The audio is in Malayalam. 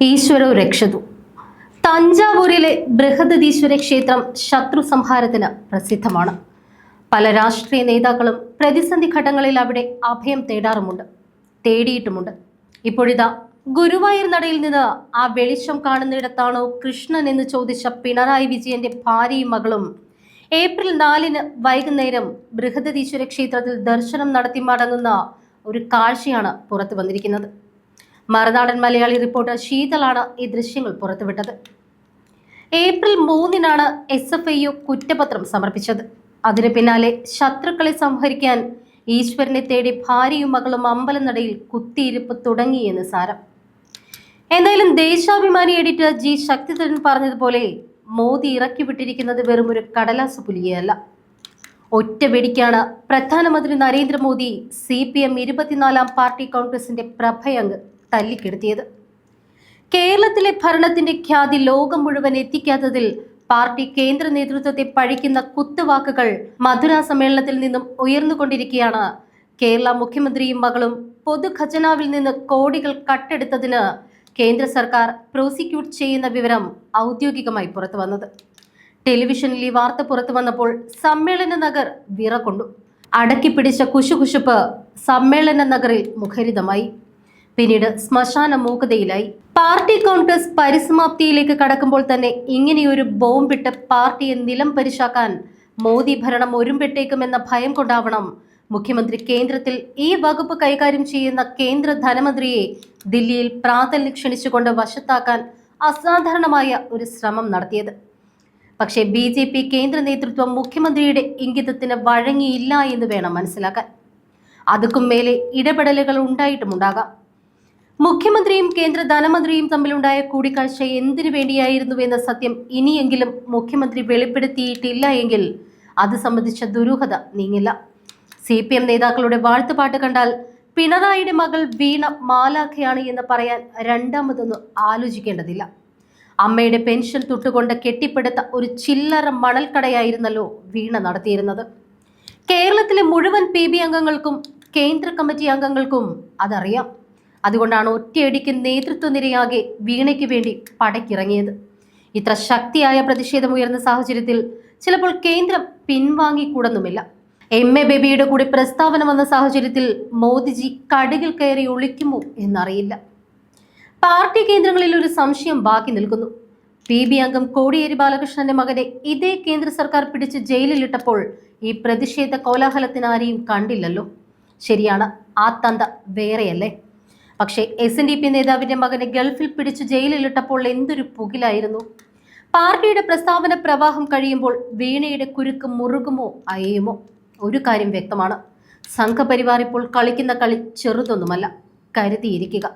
ഈശ്വരോ രക്ഷതു തഞ്ചാവൂരിലെ ബൃഹദീശ്വര ക്ഷേത്രം ശത്രു സംഹാരത്തിന് പ്രസിദ്ധമാണ്. പല രാഷ്ട്രീയ നേതാക്കളും പ്രതിസന്ധി ഘട്ടങ്ങളിൽ അവിടെ അഭയം തേടാറുമുണ്ട് തേടിയിട്ടുമുണ്ട്. ഇപ്പോഴിതാ ഗുരുവായൂർ നടയിൽ നിന്ന് ആ വെളിച്ചം കാണുന്നിടത്താണോ കൃഷ്ണൻ എന്ന് ചോദിച്ച പിണറായി വിജയന്റെ ഭാര്യയും മകളും. ഏപ്രിൽ നാലിന് വൈകുന്നേരം ബൃഹദീശ്വര ക്ഷേത്രത്തിൽ ദർശനം നടത്തി മടങ്ങുന്ന ഒരു കാഴ്ചയാണ് പുറത്തു വന്നിരിക്കുന്നത്. മറുനാടൻ മലയാളി റിപ്പോർട്ടർ ശീതളാണ് ഈ ദൃശ്യങ്ങൾ പുറത്തുവിട്ടത്. ഏപ്രിൽ മൂന്നിനാണ് എസ് എഫ് ഐ യു കുറ്റപത്രം സമർപ്പിച്ചത്. അതിനു പിന്നാലെ ശത്രുക്കളെ സംഹരിക്കാൻ ഈശ്വരനെ തേടി ഭാര്യയും മകളും അമ്പലനടയിൽ കുത്തിയിരിപ്പ് തുടങ്ങിയെന്ന് സാരം. എന്തായാലും ദേശാഭിമാനി എഡിറ്റർ ജി ശക്തിധരൻ പറഞ്ഞതുപോലെ മോദി ഇറക്കി വിട്ടിരിക്കുന്നത് വെറും ഒരു കടലാസ് പുലിയല്ല ഒറ്റ വെടിക്കാണ് പ്രധാനമന്ത്രി നരേന്ദ്രമോദി സി പി എം ഇരുപത്തിനാലാം പാർട്ടി കോൺഗ്രസിന്റെ പ്രഭയങ്ങ് തല്ലിക്കെടുത്തിയത്. കേരളത്തിലെ ഭരണത്തിന്റെ ഖ്യാതി ലോകം മുഴുവൻ എത്തിക്കാത്തതിൽ പാർട്ടി കേന്ദ്ര നേതൃത്വത്തെ പഴിക്കുന്ന കുത്തുവാക്കുകൾ മധുര സമ്മേളനത്തിൽ നിന്നും ഉയർന്നുകൊണ്ടിരിക്കുകയാണ്. കേരള മുഖ്യമന്ത്രിയും മകളും പൊതുഖജനാവിൽ നിന്ന് കോടികൾ കട്ടെടുത്തതിന് കേന്ദ്ര സർക്കാർ പ്രോസിക്യൂട്ട് ചെയ്യുന്ന വിവരം ഔദ്യോഗികമായി പുറത്തു വന്നത്. ടെലിവിഷനിൽ ഈ വാർത്ത പുറത്തു വന്നപ്പോൾ സമ്മേളന നഗർ വിറകൊണ്ടു. അടക്കിപ്പിടിച്ച കുശുകുശുപ്പ് സമ്മേളന നഗറിൽ മുഖരിതമായി. പിന്നീട് ശ്മശാന മൂകതയിലായി. പാർട്ടി കോൺഗ്രസ് പരിസമാപ്തിയിലേക്ക് കടക്കുമ്പോൾ തന്നെ ഇങ്ങനെയൊരു ബോംബിട്ട് പാർട്ടിയെ നിലം പരിശാക്കാൻ മോദി ഭരണം ഒരുമ്പെട്ടേക്കുമെന്ന ഭയം കൊണ്ടാവണം. മുഖ്യമന്ത്രി കേന്ദ്രത്തിൽ ഈ വകുപ്പ് കൈകാര്യം ചെയ്യുന്ന കേന്ദ്ര ധനമന്ത്രിയെ ദില്ലിയിൽ പ്രാതല്യ ക്ഷണിച്ചുകൊണ്ട് വശത്താക്കാൻ അസാധാരണമായ ഒരു ശ്രമം നടത്തിയത്. പക്ഷേ ബി ജെ പി കേന്ദ്ര നേതൃത്വം മുഖ്യമന്ത്രിയുടെ ഇംഗിതത്തിന് വഴങ്ങിയില്ല എന്ന് വേണം മനസ്സിലാക്കാൻ. അതുക്കും മേലെ ഇടപെടലുകൾ ഉണ്ടായിട്ടുമുണ്ടാകാം. മുഖ്യമന്ത്രിയും കേന്ദ്ര ധനമന്ത്രിയും തമ്മിലുണ്ടായ കൂടിക്കാഴ്ച എന്തിനു വേണ്ടിയായിരുന്നു എന്ന സത്യം ഇനിയെങ്കിലും മുഖ്യമന്ത്രി വെളിപ്പെടുത്തിയിട്ടില്ല എങ്കിൽ അത് സംബന്ധിച്ച ദുരൂഹത നീങ്ങില്ല. സി പി എം നേതാക്കളുടെ വാഴ്ത്തുപാട്ട് കണ്ടാൽ പിണറായിയുടെ മകൾ വീണ മാലാഖയാണ് എന്ന് പറയാൻ രണ്ടാമതൊന്നും ആലോചിക്കേണ്ടതില്ല. അമ്മയുടെ പെൻഷൻ തൊട്ടുകൊണ്ട് കെട്ടിപ്പടുത്ത ഒരു ചില്ലറ മണൽക്കടയായിരുന്നല്ലോ വീണ നടത്തിയിരുന്നത്. കേരളത്തിലെ മുഴുവൻ പി ബി അംഗങ്ങൾക്കും കേന്ദ്ര കമ്മിറ്റി അംഗങ്ങൾക്കും അതറിയാം. അതുകൊണ്ടാണ് ഒറ്റയടിക്ക് നേതൃത്വ നിരയാകെ വീണയ്ക്ക് വേണ്ടി പടയ്ക്കിറങ്ങിയത് ഇത്ര ശക്തിയായ പ്രതിഷേധം ഉയർന്ന സാഹചര്യത്തിൽ ചിലപ്പോൾ കേന്ദ്രം പിൻവാങ്ങിക്കൂടുന്നുമില്ല. എം എ ബേബിയുടെ കൂടി പ്രസ്താവന വന്ന സാഹചര്യത്തിൽ മോദിജി കടുകിൽ കയറി ഒളിക്കുമോ എന്നറിയില്ല. പാർട്ടി കേന്ദ്രങ്ങളിൽ ഒരു സംശയം ബാക്കി നിൽക്കുന്നു. പി ബി അംഗം കോടിയേരി ബാലകൃഷ്ണന്റെ മകനെ ഇതേ കേന്ദ്ര സർക്കാർ പിടിച്ച് ജയിലിലിട്ടപ്പോൾ ഈ പ്രതിഷേധ കോലാഹലത്തിനാരെയും കണ്ടില്ലല്ലോ. ശരിയാണ് ആ തന്ത വേറെയല്ലേ? പക്ഷേ എസ് എൻ ഡി പി നേതാവിന്റെ മകനെ ഗൾഫിൽ പിടിച്ച് ജയിലിലിട്ടപ്പോൾ എന്തൊരു പുകിലായിരുന്നു. പാർട്ടിയുടെ പ്രസ്താവന പ്രവാഹം കഴിയുമ്പോൾ വീണയുടെ കുരുക്ക് മുറുകുമോ അയയുമോ? ഒരു കാര്യം വ്യക്തമാണ്. സംഘപരിവാർ ഇപ്പോൾ കളിക്കുന്ന കളി ചെറുതൊന്നുമല്ല. കരുതിയിരിക്കുക.